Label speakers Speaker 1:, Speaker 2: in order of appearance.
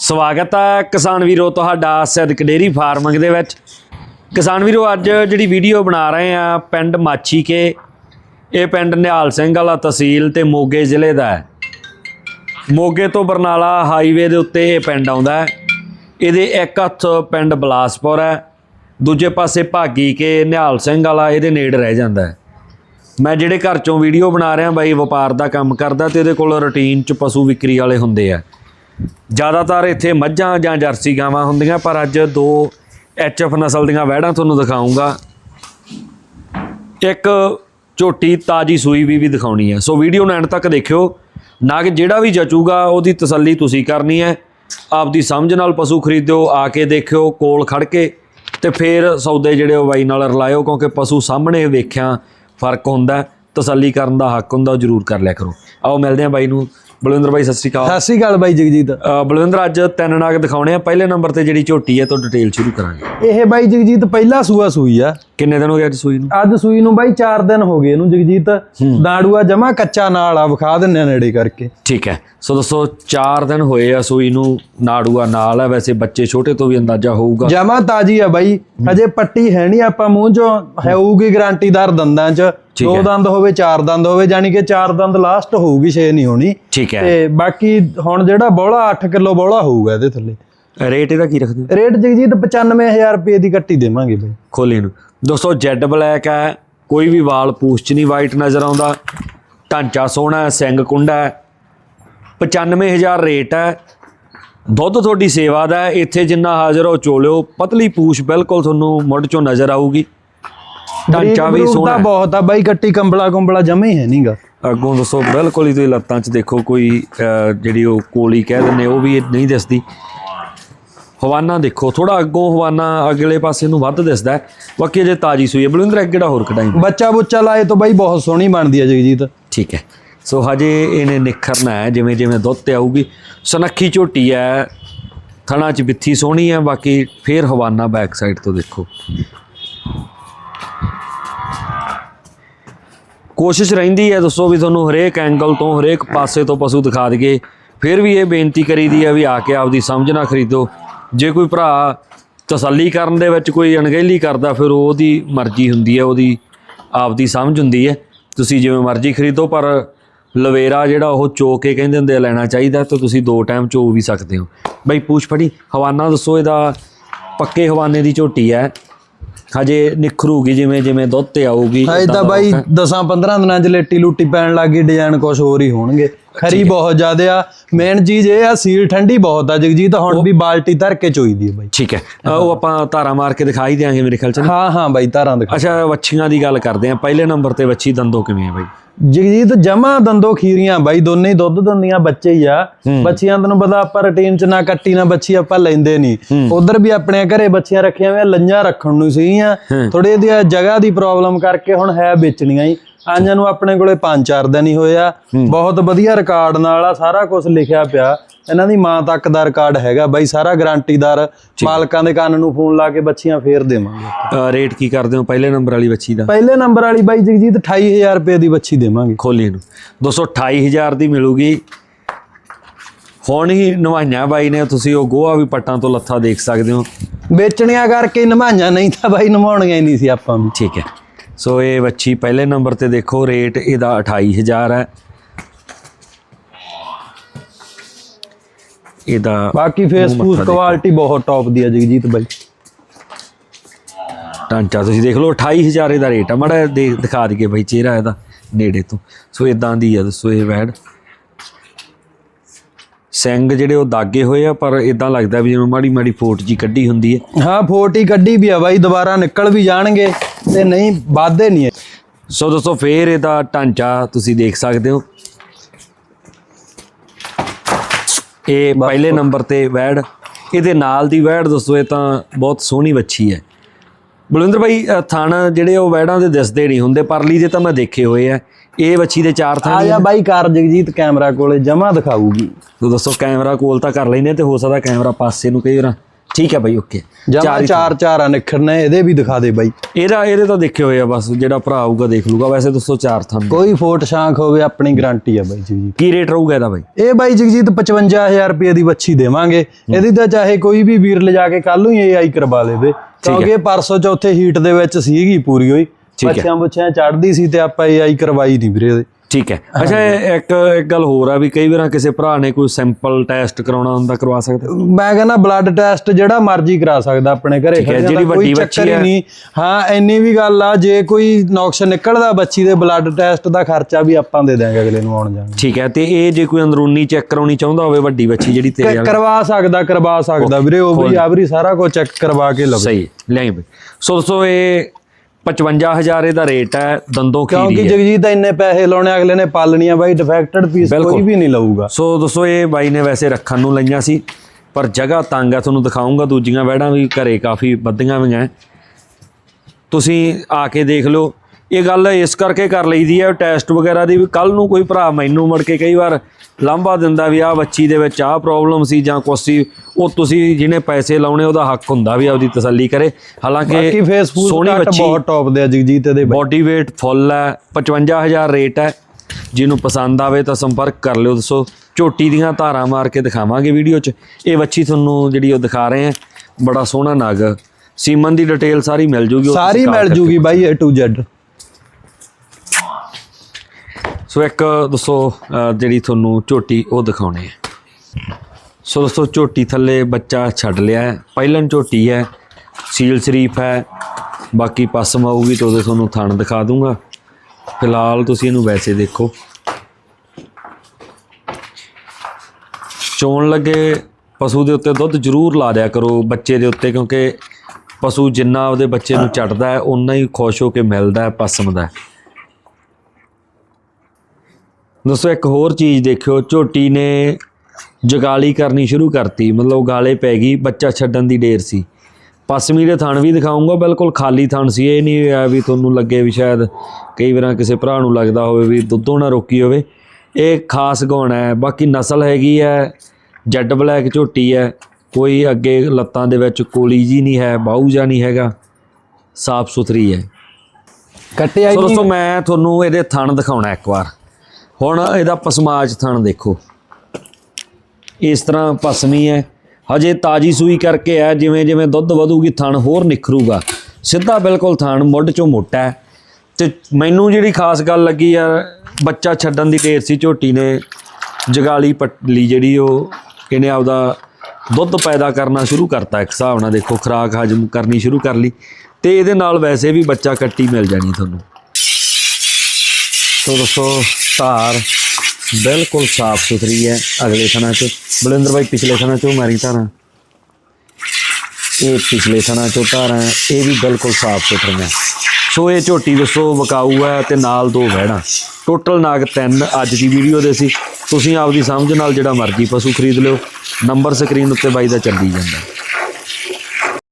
Speaker 1: ਸਵਾਗਤ ਹੈ ਕਿਸਾਨ ਵੀਰੋ ਤੁਹਾਡਾ ਸਿੱਧਕ ਡੇਰੀ ਫਾਰਮਿੰਗ ਦੇ ਵਿੱਚ। ਕਿਸਾਨ ਵੀਰੋ, ਅੱਜ ਜਿਹੜੀ ਵੀਡੀਓ ਬਣਾ ਰਹੇ ਆ ਪਿੰਡ ਮਾਛੀ ਕੇ ਇਹ ਪਿੰਡ ਨਿਹਾਲ ਸਿੰਘ ਵਾਲਾ ਤਹਿਸੀਲ ਤੇ ਮੋਗੇ ਜ਼ਿਲ੍ਹੇ ਦਾ ਹੈ। ਮੋਗੇ ਤੋਂ ਬਰਨਾਲਾ ਹਾਈਵੇ ਦੇ ਉੱਤੇ ਇਹ ਪਿੰਡ ਆਉਂਦਾ ਹੈ। ਇਹਦੇ ਇੱਕ ਹੱਥ ਪਿੰਡ ਬਲਾਸਪੁਰ ਹੈ, ਦੂਜੇ ਪਾਸੇ ਭਾਗੀ ਕੇ ਨਿਹਾਲ ਸਿੰਘ ਵਾਲਾ ਇਹਦੇ ਨੇੜੇ ਰਹਿ ਜਾਂਦਾ ਹੈ। ਮੈਂ ਜਿਹੜੇ ਘਰ ਚੋਂ ਵੀਡੀਓ ਬਣਾ ਰਿਹਾ ਬਾਈ, ਵਪਾਰ ਦਾ ਕੰਮ ਕਰਦਾ ਤੇ ਇਹਦੇ ਕੋਲ ਰੁਟੀਨ ਚ ਪਸ਼ੂ ਵਿਕਰੀ ਵਾਲੇ ਹੁੰਦੇ ਆ। ਜ਼ਿਆਦਾਤਰ ਇੱਥੇ ਮੱਝਾਂ ਜਾਂ ਜਰਸੀ ਗਾਵਾਂ ਹੁੰਦੀਆਂ, ਪਰ ਅੱਜ ਦੋ ਐਚਐਫ ਨਸਲ ਦੀਆਂ ਵਹਿੜਾਂ ਤੁਹਾਨੂੰ ਦਿਖਾਉਂਗਾ। ਇੱਕ ਝੋਟੀ ਤਾਜੀ ਸੂਈ ਵੀ ਵੀ ਦਿਖਾਉਣੀ ਹੈ। ਸੋ ਵੀਡੀਓ ਨੂੰ ਐਂਡ ਤੱਕ ਦੇਖਿਓ। ਨਗ ਜਿਹੜਾ ਵੀ ਜਚੂਗਾ, ਉਹਦੀ ਤਸੱਲੀ ਤੁਸੀਂ ਕਰਨੀ ਹੈ। ਆਪਦੀ ਸਮਝ ਨਾਲ ਪਸ਼ੂ ਖਰੀਦਿਓ, ਆ ਕੇ ਦੇਖਿਓ, ਕੋਲ ਖੜ ਕੇ ਤੇ ਫਿਰ ਸੌਦੇ ਜਿਹੜੇ ਉਹ ਬਾਈ ਨਾਲ ਰਲਾਇਓ, ਕਿਉਂਕਿ ਪਸ਼ੂ ਸਾਹਮਣੇ ਵੇਖਿਆ ਫ਼ਰਕ ਹੁੰਦਾ ਤਸੱਲੀ ਕਰਨ ਦਾ ਹੱਕ ਹੁੰਦਾ, ਉਹ ਜ਼ਰੂਰ ਕਰ ਲਿਆ ਕਰੋ। ਆਓ ਮਿਲਦੇ ਹਾਂ ਬਾਈ ਨੂੰ ਬਲਵਿੰਦਰ ਬਾਈ ਸਤਿ ਸ਼੍ਰੀ ਅਕਾਲ।
Speaker 2: ਸਤਿ ਸ਼੍ਰੀ ਅਕਾਲ ਬਾਈ ਜਗਜੀਤ।
Speaker 1: ਬਲਵਿੰਦਰ ਅੱਜ ਤਿੰਨ ਨਗ ਦਿਖਾਉਣੇ ਆ। ਪਹਿਲੇ ਨੰਬਰ ਤੇ ਜਿਹੜੀ ਝੋਟੀ ਹੈ ਤੋਂ ਡਿਟੇਲ ਸ਼ੁਰੂ ਕਰਾਂਗੇ।
Speaker 2: ਇਹ ਬਾਈ ਜਗਜੀਤ ਪਹਿਲਾ ਸੂਆ ਸੂਈ ਆ।
Speaker 1: ਕਿੰਨੇ ਦਿਨ ਹੋ ਗਏ ਅੱਜ ਸੂਈ ਨੂੰ?
Speaker 2: ਅੱਜ ਸੂਈ ਨੂੰ ਬਾਈ 4 ਦਿਨ ਹੋ ਗਏ ਇਹਨੂੰ ਜਗਜੀਤ। ਦਾੜੂਆ ਜਮਾ ਕੱਚਾ ਨਾਲ ਆ ਵਿਖਾ ਦਿੰਨੇ ਆ ਨੇੜੇ ਕਰਕੇ।
Speaker 1: ਠੀਕ ਹੈ। ਸੋ ਦੋਸਤੋ 4 ਦਿਨ ਹੋਏ ਆ ਸੂਈ ਨੂੰ ਨਾੜੂਆ ਨਾਲ ਹੈ ਵੈਸੇ ਬੱਚੇ ਛੋਟੇ ਤੋਂ ਵੀ ਅੰਦਾਜ਼ਾ ਹੋਊਗਾ।
Speaker 2: ਜਮਾ ਤਾਜੀ ਆ ਬਾਈ। ਅਜੇ ਪੱਟੀ ਹੈ ਨਹੀਂ ਆਪਾਂ ਮੂੰਹ ਚੋਂ ਹੋਊਗੀ ਗਾਰੰਟੀਦਾਰ ਦੰਦਾਂ ਚ। ਦੋ। ਦੰਦ ਹੋਵੇ ਚਾਰ ਦੰਦ ਹੋਵੇ ਯਾਨੀ ਕਿ ਚਾਰ ਦੰਦ ਲਾਸਟ ਹੋਊਗੀ 6 ਨਹੀਂ ਹੋਣੀ।
Speaker 1: ਠੀਕ ਹੈ।
Speaker 2: ਤੇ ਬਾਕੀ ਹੁਣ ਜਿਹੜਾ ਬੋਲਾ 8 ਕਿਲੋ ਬੋਲਾ ਹੋਊਗਾ ਇਹਦੇ ਥੱਲੇ।
Speaker 1: ਰੇਟ ਇਹਦਾ ਕੀ ਰੱਖਦੇ
Speaker 2: ਰੇਟ ਜਗਜੀਤ 95000 ਰੁਪਏ ਦੀ ਕੱਟੀ ਦੇਵਾਂਗੇ ਬਾਈ।
Speaker 1: ਖੋਲੀ ਨੂੰ। ਦੋਸਤੋ ਜੈਡ ਬਲੈਕ ਹੈ ਕੋਈ ਵੀ ਵਾਲ ਪੂਛ ਚ ਨਹੀਂ ਵਾਈਟ ਨਜ਼ਰ ਆਉਂਦਾ। ਢਾਂਚਾ ਸੋਹਣਾ ਹੈ ਸਿੰਗ ਕੁੰਡਾ ਹੈ। 95000 ਰੇਟ ਹੈ। ਦੁੱਧ ਤੁਹਾਡੀ ਸੇਵਾ ਦਾ ਇੱਥੇ ਜਿੰਨਾ ਹਾਜ਼ਰ ਹੋ ਚੋਲਿਓ ਪਤਲੀ ਪੂਛ ਬਿਲਕੁਲ ਤੁਹਾਨੂੰ ਮੁੱਢ ਚੋਂ ਨਜ਼ਰ ਆਊਗੀ। ਢਾਂਚਾ ਵੀ ਸੋਹਣਾ ਹੈ।
Speaker 2: ਬਹੁਤ ਆ ਬਾਈ ਕੱਟੀ ਕੰਬਲਾ ਕੰਬਲਾ ਜਮਾ ਹੀ ਹੈ ਨਹੀਂਗਾ
Speaker 1: ਅੱਗੋਂ ਦੱਸੋ ਬਿਲਕੁਲ ਹੀ ਤੁਸੀਂ ਲੱਤਾਂ 'ਚ ਦੇਖੋ ਕੋਈ ਜਿਹੜੀ ਉਹ ਕੋਲੀ ਕਹਿ ਦਿੰਦੇ ਉਹ ਵੀ ਨਹੀਂ ਦਿਸਦੀ। ਹਵਾਨਾ ਦੇਖੋ ਥੋੜਾ ਅੱਗੋਂ ਹਵਾਨਾ ਅਗਲੇ ਪਾਸੇ ਨੂੰ ਵੱਧ ਦਿਸਦਾ ਹੈ। ਬਾਕੀ ਜੇ ਤਾਜੀ ਸੂਈ ਹੈ। ਬਲਵਿੰਦਰ ਅੱਗੇ ਜਿਹੜਾ ਹੋਰ ਕਢਾਈ?
Speaker 2: ਬੱਚਾ ਬੁੱਚਾ ਲਾਏ ਤੋਂ ਬਾਈ ਬਹੁਤ ਸੋਹਣੀ ਬਣਦੀ ਆ ਜਗਜੀਤ।
Speaker 1: ਠੀਕ ਹੈ। ਸੋ ਹਜੇ ਇਹਨੇ ਨਿਖਰਨਾ ਹੈ ਜਿਵੇਂ ਜਿਵੇਂ ਦੁੱਧ ਤੇ ਆਊਗੀ। ਸੁਨੱਖੀ ਝੋਟੀ ਹੈ। ਥਣਾ 'ਚ ਬਿੱਥੀ ਸੋਹਣੀ ਹੈ। ਬਾਕੀ ਫੇਰ ਹਵਾਨਾ ਬੈਕ ਸਾਈਡ ਤੋਂ ਦੇਖੋ। ਕੋਸ਼ਿਸ਼ ਰਹਿੰਦੀ ਹੈ ਦੱਸੋ ਵੀ ਤੁਹਾਨੂੰ ਹਰੇਕ ਐਂਗਲ ਤੋਂ, ਹਰੇਕ ਪਾਸੇ ਤੋਂ ਪਸ਼ੂ ਦਿਖਾ ਦਈਏ। ਫਿਰ ਵੀ ਇਹ ਬੇਨਤੀ ਕਰੀਦੀ ਹੈ ਵੀ ਆ ਕੇ ਆਪਦੀ ਸਮਝ ਨਾ ਖਰੀਦੋ। ਜੇ ਕੋਈ ਭਰਾ ਤਸੱਲੀ ਕਰਨ ਦੇ ਵਿੱਚ ਕੋਈ ਅਣਗਹਿਲੀ ਕਰਦਾ, ਫਿਰ ਉਹਦੀ ਮਰਜ਼ੀ ਹੁੰਦੀ ਹੈ, ਉਹਦੀ ਆਪਦੀ ਸਮਝ ਹੁੰਦੀ ਹੈ। ਤੁਸੀਂ ਜਿਵੇਂ ਮਰਜ਼ੀ ਖਰੀਦੋ, ਪਰ ਲਵੇਰਾ ਜਿਹੜਾ ਉਹ ਚੋ ਕੇ ਕਹਿੰਦੇ ਹੁੰਦੇ ਆ, ਲੈਣਾ ਚਾਹੀਦਾ, ਤਾਂ ਤੁਸੀਂ ਦੋ ਟਾਈਮ ਚੋ ਵੀ ਸਕਦੇ ਹੋ। ਬਈ, ਪੂਛ ਫੜੀ। ਹਵਾਨਾ ਦੱਸੋ, ਇਹਦਾ ਪੱਕੇ ਹਵਾਨੇ ਦੀ ਝੋਟੀ ਹੈ। ਹਜੇ ਨਿਖਰੂਗੀ ਜਿਵੇਂ ਜਿਵੇਂ ਦੁੱਧ ਤੇ ਆਊਗੀ
Speaker 2: ਹਾਏ
Speaker 1: ਏਦਾਂ
Speaker 2: ਤਾਂ
Speaker 1: ਦਾ
Speaker 2: ਬਾਈ
Speaker 1: ਔਖਾ।
Speaker 2: 10-15 ਦਿਨਾਂ ਚ ਲੇਟੀ ਲੂਟੀ ਪੈਣ ਲੱਗੀ ਡਿਜ਼ਾਈਨ ਕੁਝ ਹੋਰ ਹੀ ਹੋਣਗੇ। ਖਰੀ ਬਹੁਤ ਜ਼ਿਆਦੇ ਆ। ਮੇਨ ਚੀਜ਼ ਇਹ ਆ ਸੀਲ ਠੰਡੀ ਬਹੁਤ ਆ ਜਗਜੀਤ ਹੁਣ ਵੀ ਬਾਲਟੀ ਧਰ ਕੇ ਚੋਈਦੀ ਆ ਬਾਈ।
Speaker 1: ਠੀਕ ਹੈ। ਉਹ ਆਪਾਂ ਧਾਰਾ ਮਾਰ ਕੇ ਦਿਖਾਈ ਦਿਆਂਗੇ ਮੇਰੇ ਖਿਆਲ ਚ।
Speaker 2: ਹਾਂ ਹਾਂ ਬਾਈ ਧਾਰਾਂ ਦਿਖਾ।
Speaker 1: ਅੱਛਾ ਵੱਛੀਆਂ ਦੀ ਗੱਲ ਕਰਦੇ ਆ। ਪਹਿਲੇ ਨੰਬਰ ਤੇ ਵੱਛੀ ਦੰਦੋ ਕਿਵੇਂ ਹੈ ਬਾਈ?
Speaker 2: ਜਗਜੀਤ ਜਮਾ ਦੰਦੋ ਖੀਰੀਆਂ ਬਾਈ ਦੋਨੇ ਹੀ ਦੁੱਧ ਦੰਦੀਆਂ ਬੱਚੇ ਹੀ ਆ। ਬੱਚੀਆਂ ਤੈਨੂੰ ਪਤਾ ਆਪਾਂ ਰੁਟੀਨ ਚ ਨਾ ਕੱਟੀ ਨਾ ਬੱਚੀ ਆਪਾਂ ਲੈਂਦੇ ਨਹੀਂ ਉਧਰ ਵੀ ਆਪਣੇ ਘਰੇ ਬੱਚੀਆਂ ਰੱਖੀਆਂ ਹੋਈਆਂ ਲੰਜਾਂ ਰੱਖਣ ਨੂੰ ਸੀਗੀਆਂ। ਥੋੜੀ ਜਿਹੀ ਜਗ੍ਹਾ ਦੀ ਪ੍ਰੋਬਲਮ ਕਰਕੇ ਹੁਣ ਹੈ ਵੇਚਣੀਆਂ ਹੀ। ਆਂਜਾਂ ਨੂੰ ਆਪਣੇ ਕੋਲੇ 5-4 ਦਿਨ ਹੀ ਹੋਇਆ ਬਹੁਤ ਵਧੀਆ ਰਿਕਾਰਡ ਨਾਲ ਆ ਸਾਰਾ ਕੁਝ ਲਿਖਿਆ ਪਿਆ। ਇਹਨਾਂ ਦੀ ਮਾਂ ਤੱਕ ਦਾ ਰਿਕਾਰਡ ਹੈਗਾ ਬਾਈ ਸਾਰਾ ਗਾਰੰਟੀਦਾਰ ਮਾਲਕਾਂ ਦੇ ਕੰਨ ਨੂੰ ਫੋਨ ਲਾ ਕੇ ਬੱਚੀਆਂ ਫੇਰ ਦੇਵਾਂਗੇ
Speaker 1: ਰੇਟ ਕੀ ਕਰਦੇ ਹੋ? ਪਹਿਲੇ ਨੰਬਰ ਵਾਲੀ ਵੱਛੀ ਦਾ?
Speaker 2: ਪਹਿਲੇ ਨੰਬਰ ਵਾਲੀ ਬਾਈ ਜਗਜੀਤ 28000 ਰੁਪਏ ਦੀ ਬੱਚੀ ਦੇਵਾਂਗੇ।
Speaker 1: ਖੋਲੀ ਨੂੰ 228000 ਦੀ ਮਿਲੂਗੀ। ਹੁਣ ਹੀ ਨਵਾਈਆਂ ਬਾਈ ਨੇ ਤੁਸੀਂ ਉਹ ਗੋਆ ਵੀ ਪੱਟਾਂ ਤੋਂ ਲੱਥਾ ਦੇਖ ਸਕਦੇ ਹੋ।
Speaker 2: ਵੇਚਣੀਆਂ ਕਰਕੇ ਨਮਾਈਆਂ ਨਹੀਂ ਤਾਂ ਬਾਈ ਨਮਾਉਣੀਆਂ ਹੀ ਨਹੀਂ ਸੀ ਆਪਾਂ ਨੂੰ।
Speaker 1: ਠੀਕ ਹੈ। ਸੋ ਇਹ ਵੱਛੀ ਪਹਿਲੇ ਨੰਬਰ ਤੇ ਦੇਖੋ ਰੇਟ ਇਹਦਾ 28000 ਹੈ। ਇਹਦਾ
Speaker 2: ਬਾਕੀ ਫੇਸਬੁੱਕ ਕੁਆਲਿਟੀ ਬਹੁਤ ਟੌਪ ਦੀ ਹੈ ਜਗਜੀਤ ਬਾਈ।
Speaker 1: ਢਾਂਚਾ ਤੁਸੀਂ ਦੇਖ ਲਓ 28000 ਇਹਦਾ ਰੇਟ ਆ। ਮੜਾ ਦਿਖਾ ਦਈਏ ਬਈ ਚਿਹਰਾ ਇਹਦਾ ਨੇੜੇ ਤੋਂ। ਸੋ ਇਦਾਂ ਦੀ ਆ ਦੱਸੋ ਇਹ ਵੈੜ। ਸਿੰਘ ਜਿਹੜੇ ਉਹ ਦਾਗੇ ਹੋਏ ਆ ਪਰ ਇਦਾਂ ਲੱਗਦਾ ਵੀ ਜਿਵੇਂ ਮਾੜੀ ਮਾੜੀ ਫੋਟ ਜੀ ਕੱਢੀ ਹੁੰਦੀ ਹੈ
Speaker 2: ਹਾਂ ਫੋਟੀ ਕੱਢੀ ਵੀ ਆ ਬਾਈ ਦੁਬਾਰਾ ਨਿਕਲ ਵੀ ਜਾਣਗੇ ਤੇ ਨਹੀਂ ਵਾਧੇ ਨਹੀਂ ਹੈ
Speaker 1: ਸੋ ਦੋਸਤੋ ਫੇਰ ਇਹਦਾ ਢਾਂਚਾ ਤੁਸੀਂ ਦੇਖ ਸਕਦੇ ਹੋ। ਇਹ ਪਹਿਲੇ ਨੰਬਰ ਤੇ ਵੈੜ। ਇਹਦੇ ਨਾਲ ਦੀ ਵੈੜ ਦੱਸੋ ਇਹ ਤਾਂ ਬਹੁਤ ਸੋਹਣੀ ਵੱਛੀ ਹੈ। ਬਲਵਿੰਦਰ ਭਾਈ ਥਣ ਜਿਹੜੇ ਉਹ ਵੈੜਾਂ ਦੇ ਦਿਸਦੇ ਨਹੀਂ ਹੁੰਦੇ ਪਰਲੀ ਦੇ ਤਾਂ ਮੈਂ ਦੇਖੇ ਹੋਏ ਆ। ਇਹ ਵੱਛੀ ਦੇ ਚਾਰ ਥਣ
Speaker 2: ਆ ਜਾ ਬਾਈ ਕਾਰ ਜਗਜੀਤ ਕੈਮਰਾ ਕੋਲੇ ਜਮਾ ਦਿਖਾਊਗੀ।
Speaker 1: ਤੋ ਦੱਸੋ ਕੈਮਰਾ ਕੋਲ ਤਾਂ ਕਰ ਲੈਨੇ ਤੇ ਹੋ ਸਕਦਾ ਕੈਮਰਾ ਪਾਸੇ ਨੂੰ ਕਈ ਵਾਰ। ਠੀਕ ਹੈ ਬਾਈ ਓਕੇ
Speaker 2: ਜਮਾ ਚਾਰ ਚਾਰ ਆ ਨਿਖਰਨੇ ਇਹਦੇ ਵੀ ਦਿਖਾ ਦੇ ਬਾਈ।
Speaker 1: ਇਹਦਾ ਇਹਦੇ ਤਾਂ ਦੇਖੇ ਹੋਏ ਆ ਬਸ ਜਿਹੜਾ ਭਰਾ ਆਊਗਾ ਦੇਖ ਲੂਗਾ। ਵੈਸੇ ਦੋਸਤੋ ਚਾਰ ਥਾਂ।
Speaker 2: ਕੋਈ ਫੋਟ ਸ਼ਾਂਖ ਹੋਵੇ ਆਪਣੀ ਗਾਰੰਟੀ ਆ ਬਾਈ ਜੀ
Speaker 1: ਕੀ ਰੇਟ ਰਹੂਗਾ ਇਹਦਾ ਬਾਈ?
Speaker 2: ਇਹ ਬਾਈ ਜਗਜੀਤ 55000 ਰੁਪਏ ਦੀ ਵੱਛੀ ਦੇਵਾਂਗੇ। ਇਹਦੀ ਤਾਂ ਚਾਹੇ ਕੋਈ ਵੀ ਵੀਰ ਲਿਜਾ ਕੇ ਕੱਲ ਨੂੰ ਹੀ ਏਆਈ ਕਰਵਾ ਲੇਵੇ ਕਿਉਂਕਿ ਇਹ ਪਰਸੋਂ ਚੌਥੇ ਹੀਟ ਦੇ ਵਿੱਚ ਸੀਗੀ ਪੂਰੀ ਹੋਈ। ਬੱਚਿਆਂ ਬੁੱਚਿਆਂ ਚੜਦੀ ਸੀ ਤੇ ਆਪਾਂ ਏਆਈ ਕਰਵਾਈ ਨਹੀਂ ਵੀਰੇ ਇਹਦੇ।
Speaker 1: ਠੀਕ ਹੈ। ਅੱਛਾ ਇੱਕ ਇੱਕ ਗੱਲ ਹੋਰ ਆ ਵੀ ਕਈ ਵਾਰਾਂ ਕਿਸੇ ਭਰਾ ਨੇ ਕੋਈ ਸਿੰਪਲ ਟੈਸਟ ਕਰਾਉਣਾ ਹੁੰਦਾ ਕਰਵਾ ਸਕਦੇ?
Speaker 2: ਮੈਂ ਕਹਿੰਦਾ ਬਲੱਡ ਟੈਸਟ ਜਿਹੜਾ ਮਰਜ਼ੀ ਕਰਾ ਸਕਦਾ ਆਪਣੇ ਘਰੇ
Speaker 1: ਠੀਕ ਹੈ, ਜਿਹੜੀ ਵੱਡੀ ਬੱਚੀ
Speaker 2: ਹੀ
Speaker 1: ਹੈ।
Speaker 2: ਨਹੀਂ। ਹਾਂ ਇੰਨੀ ਵੀ ਗੱਲ ਆ ਜੇ ਕੋਈ ਨੌਕਸ ਨਿਕਲਦਾ ਬੱਚੀ ਦੇ ਬਲੱਡ ਟੈਸਟ ਦਾ ਖਰਚਾ ਵੀ ਆਪਾਂ ਦੇ ਦਿਆਂਗੇ ਅਗਲੇ ਨੂੰ ਆਉਣ ਜਾਣ
Speaker 1: ਠੀਕ ਹੈ ਤੇ ਇਹ ਜੇ ਕੋਈ ਅੰਦਰੂਨੀ ਚੈੱਕ ਕਰਾਉਣੀ ਚਾਹੁੰਦਾ ਹੋਵੇ ਵੱਡੀ ਬੱਚੀ ਜਿਹੜੀ ਤੇਰੇ ਵਾਲੀ।
Speaker 2: ਕਰਵਾ ਸਕਦਾ ਕਰਵਾ ਸਕਦਾ ਵੀਰੇ ਉਹ ਵੀ ਆਵਰੀ ਸਾਰਾ ਕੁਝ ਚੈੱਕ ਕਰਵਾ ਕੇ ਲਵੇ।
Speaker 1: ਸਹੀ ਬਈ। ਸੋ ਦੋਸਤੋ ਇਹ 55000 ਇਹਦਾ ਰੇਟ ਹੈ ਦੰਦੋਂ
Speaker 2: ਕਿਉਂਕਿ
Speaker 1: ਖੀਰੀ ਹੈ।
Speaker 2: ਜਗਜੀਤ ਇੰਨੇ ਪੈਸੇ ਲਾਉਣੇ ਅਗਲੇ ਨੇ ਪਾਲਣੀਆਂ ਬਾਈ ਡਿਫੈਕਟਡ ਪੀਸ ਕੋਈ ਵੀ ਨਹੀਂ ਲਊਗਾ।
Speaker 1: ਸੋ ਦੋਸਤੋ ਇਹ ਬਾਈ ਨੇ ਵੈਸੇ ਰੱਖਣ ਨੂੰ ਲਈਆਂ ਸੀ ਪਰ ਜਗ੍ਹਾ ਤੰਗ ਹੈ ਤੁਹਾਨੂੰ ਦਿਖਾਉਂਗਾ ਦੂਜੀਆਂ ਵੈੜਾਂ ਵੀ ਘਰੇ ਕਾਫੀ ਵੱਧੀਆਂ ਹੋਈਆਂ। ਤੁਸੀਂ ਆ ਕੇ ਦੇਖ ਲਓ ਇਹ ਗੱਲ ਇਸ ਕਰਕੇ ਕਰ ਲਈਦੀ ਹੈ ਟੈਸਟ ਵਗੈਰਾ ਦੀ ਵੀ ਕੱਲ ਨੂੰ ਕੋਈ ਭਰਾ ਮੈਨੂੰ ਮੁੜ ਕੇ ਕਈ ਵਾਰ ਲਾਂਭਾ ਦਿੰਦਾ ਵੀ ਆਹ ਬੱਚੀ ਦੇ ਵਿੱਚ ਆਹ ਪ੍ਰੋਬਲਮ ਸੀ ਜਾਂ ਕੁਛ ਸੀ ਉਹ ਤੁਸੀਂ ਜਿਹਨੇ ਪੈਸੇ ਲਾਉਣੇ ਉਹਦਾ ਹੱਕ ਹੁੰਦਾ ਵੀ ਆਪਦੀ ਤਸੱਲੀ ਕਰੇ। ਹਾਲਾਂਕਿ
Speaker 2: ਬਾਕੀ ਫੇਸਬੁੱਕ
Speaker 1: ਸੋਹਣੀ ਬੱਚੀ
Speaker 2: ਬਹੁਤ ਟੌਪ ਦੇ ਆ ਜਗਜੀਤ ਬਾਈ।
Speaker 1: ਬੋਡੀ weight ਫੁੱਲ ਹੈ 55000 ਰੇਟ ਹੈ। ਜਿਹਨੂੰ ਪਸੰਦ ਆਵੇ ਤਾਂ ਸੰਪਰਕ ਕਰ ਲਿਓ ਦੱਸੋ। ਝੋਟੀ ਦੀਆਂ ਧਾਰਾਂ ਮਾਰ ਕੇ ਦਿਖਾਵਾਂਗੇ ਵੀਡੀਓ 'ਚ। ਇਹ ਵੱਛੀ ਤੁਹਾਨੂੰ ਜਿਹੜੀ ਉਹ ਦਿਖਾ ਰਹੇ ਆ ਬੜਾ ਸੋਹਣਾ ਨਗ। ਸੀਮਨ ਦੀ ਡਿਟੇਲ ਸਾਰੀ ਮਿਲ ਜੂਗੀ
Speaker 2: ਸਾਰੀ ਮਿਲ ਜੂਗੀ ਬਾਈ A to Z
Speaker 1: ਸੋ ਇੱਕ, ਦੱਸੋ ਜਿਹੜੀ ਤੁਹਾਨੂੰ ਝੋਟੀ ਉਹ ਦਿਖਾਉਣੀ ਹੈ। ਸੋ ਦੋਸਤੋ ਝੋਟੀ ਥੱਲੇ ਬੱਚਾ ਛੱਡ ਲਿਆ ਹੈ। ਪਹਿਲਨ ਝੋਟੀ ਹੈ, ਸੀਲ ਸ਼ਰੀਫ ਹੈ। ਬਾਕੀ ਪਸਮ ਆਊਗੀ ਤਾਂ ਉਹਦੇ ਤੁਹਾਨੂੰ ਥਣ ਦਿਖਾ ਦੂੰਗਾ। ਫਿਲਹਾਲ ਤੁਸੀਂ ਇਹਨੂੰ ਵੈਸੇ ਦੇਖੋ। ਚੋਣ ਲੱਗੇ, ਪਸ਼ੂ ਦੇ ਉੱਤੇ ਦੁੱਧ ਜ਼ਰੂਰ ਲਾ ਦਿਆ ਕਰੋ ਬੱਚੇ ਦੇ ਉੱਤੇ, ਕਿਉਂਕਿ ਪਸ਼ੂ ਜਿੰਨਾ ਉਹਦੇ ਬੱਚੇ ਨੂੰ ਚੜਦਾ ਹੈ ਉਨਾ ਹੀ ਖੁਸ਼ ਹੋ ਕੇ ਮਿਲਦਾ ਹੈ, ਪਸਮ ਦਾ ਹੈ। ਦੋਸਤੋ ਇੱਕ ਹੋਰ ਚੀਜ਼ ਦੇਖਿਓ ਝੋਟੀ ਨੇ ਜਗਾਲੀ ਕਰਨੀ ਸ਼ੁਰੂ ਕਰਤੀ। ਮਤਲਬ ਗਾਲੇ ਪੈ ਗਈ ਬੱਚਾ ਛੱਡਣ ਦੀ ਢੇਰ ਸੀ। ਪਸਮੀ ਦੇ ਥਣ ਵੀ ਦਿਖਾਉਂਗਾ ਬਿਲਕੁਲ ਖਾਲੀ ਥਣ ਸੀ। ਇਹ ਨਹੀਂ ਆ ਵੀ ਤੁਹਾਨੂੰ ਲੱਗੇ ਵੀ ਸ਼ਾਇਦ ਕਈ ਵਾਰਾਂ ਕਿਸੇ ਭਰਾ ਨੂੰ ਲੱਗਦਾ ਹੋਵੇ ਵੀ ਦੁੱਧੋਂ ਨਾ ਰੋਕੀ ਹੋਵੇ। ਇਹ ਖਾਸ ਗੁਣ ਹੈ। ਬਾਕੀ ਨਸਲ ਹੈਗੀ ਹੈ ਜੈਡ ਬਲੈਕ ਝੋਟੀ ਹੈ। ਕੋਈ ਅੱਗੇ ਲੱਤਾਂ ਦੇ ਵਿੱਚ ਕੋਲੀ ਜੀ ਨਹੀਂ ਹੈ ਬਾਹੂ ਜਾ ਨਹੀਂ ਹੈਗਾ। ਸਾਫ਼ ਸੁਥਰੀ ਹੈ।
Speaker 2: ਕੱਟਿਆ
Speaker 1: ਸੋ ਦੋਸਤੋ ਮੈਂ ਤੁਹਾਨੂੰ ਇਹਦੇ ਥਣ ਦਿਖਾਉਣਾ ਇੱਕ ਵਾਰ। ਹੁਣ ਇਹਦਾ ਪਸਮਾਜ ਥਣ ਦੇਖੋ। ਇਸ ਤਰ੍ਹਾਂ ਪਸਮੀ ਹੈ। ਹਜੇ ਤਾਜੀ ਸੂਈ ਕਰਕੇ ਹੈ, ਜਿਵੇਂ ਜਿਵੇਂ ਦੁੱਧ ਵਧੂਗੀ, ਥਣ ਹੋਰ ਨਿਖਰੂਗਾ। ਸਿੱਧਾ ਬਿਲਕੁਲ ਥਣ, ਮੁੱਢ ਚੋਂ ਮੋਟਾ ਹੈ। ਤੇ ਮੈਨੂੰ ਜਿਹੜੀ ਖਾਸ ਗੱਲ ਲੱਗੀ ਆ, ਬੱਚਾ ਛੱਡਣ ਦੀ ਢੇਰ ਸੀ, ਝੋਟੀ ਨੇ ਜਗਾਲੀ ਪਟਲੀ ਜਿਹੜੀ ਉਹ ਇਹਨੇ ਆਪਦਾ ਦੁੱਧ ਪੈਦਾ ਕਰਨਾ ਸ਼ੁਰੂ ਕਰਤਾ। ਇੱਕ ਹਿਸਾਬ ਨਾਲ ਦੇਖੋ, ਖੁਰਾਕ ਹਜਮ ਕਰਨੀ ਸ਼ੁਰੂ ਕਰ ਲਈ। ਤੇ ਇਹਦੇ ਨਾਲ ਵੈਸੇ ਵੀ ਬੱਚਾ ਕੱਟੀ ਮਿਲ ਜਾਣੀ ਤੁਹਾਨੂੰ। ਸੋ ਦੋਸਤੋ ਧਾਰ ਬਿਲਕੁਲ ਸਾਫ਼ ਸੁਥਰੀ ਹੈ ਅਗਲੇ ਥਣਾ ਚ। ਬਲਿੰਦਰ ਬਾਈ, ਪਿਛਲੇ ਥਣਾ ਚੋਂ ਮਾਰੀ ਧਾਰਾਂ। ਇਹ ਪਿਛਲੇ ਥਣਾ ਚੋਂ ਧਾਰਾਂ, ਇਹ ਵੀ ਬਿਲਕੁਲ ਸਾਫ਼ ਸੁਥਰੀਆਂ। ਸੋ ਇਹ ਝੋਟੀ ਦੱਸੋ, ਵਕਾਊ ਹੈ ਤੇ ਨਾਲ ਦੋ ਵਹਿਣਾ ਟੋਟਲ ਨਾਗ ਤਿੰਨ ਅੱਜ ਦੀ ਵੀਡੀਓ ਦੇ ਸੀ। ਤੁਸੀਂ ਆਪਦੀ ਸਮਝ ਨਾਲ ਜਿਹੜਾ ਮਰਜ਼ੀ ਪਸ਼ੂ ਖਰੀਦ ਲਿਓ। ਨੰਬਰ ਸਕਰੀਨ ਉੱਤੇ ਬਾਈ ਦਾ ਚੱਲੀ ਜਾਂਦਾ।